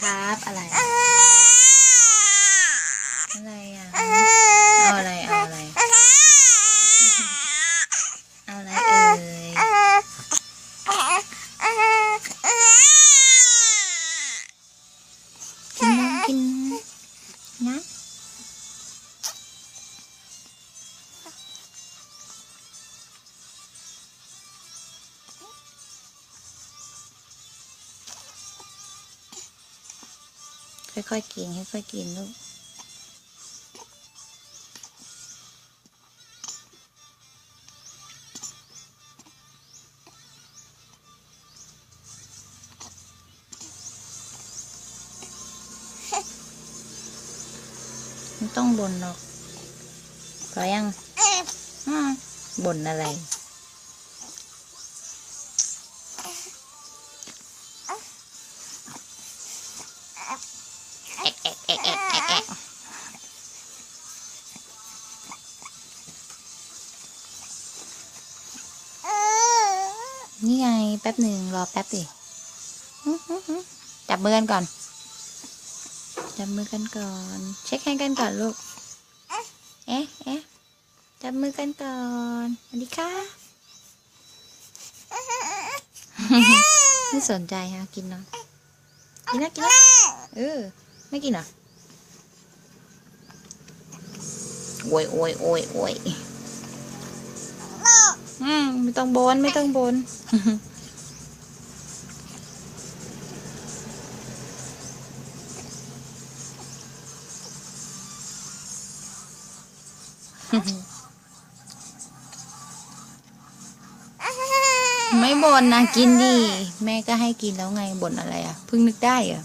ครับ อะไร อะไรอะเอาอะไรเอาอะไรเอาอะไรเอ่ยกินน้ำกินนะ ค่อยๆกินค่อยๆกินลูกไม่ต้องบ่นหรอกพอยังบ่นอะไร นี่ไง แป๊บหนึ่งรอแป๊บดิจับมือกันก่อน จับมือกันก่อน เช็คแฮนด์กันก่อนลูก เอ๊ะเอ๊ะจับมือกันก่อน สวัสดีค่ะไม่สนใจฮะกินเนาะกินนะกินนะเออ ไม่กินเหรอโวยโวยโวยโวย อืมไม่ต้องบนไม่ต้องบนไม่บ่นนะกินดิ แม่ก็ให้กินแล้วไงบ่นอะไรอะเพิ่งนึกได้เหรอะ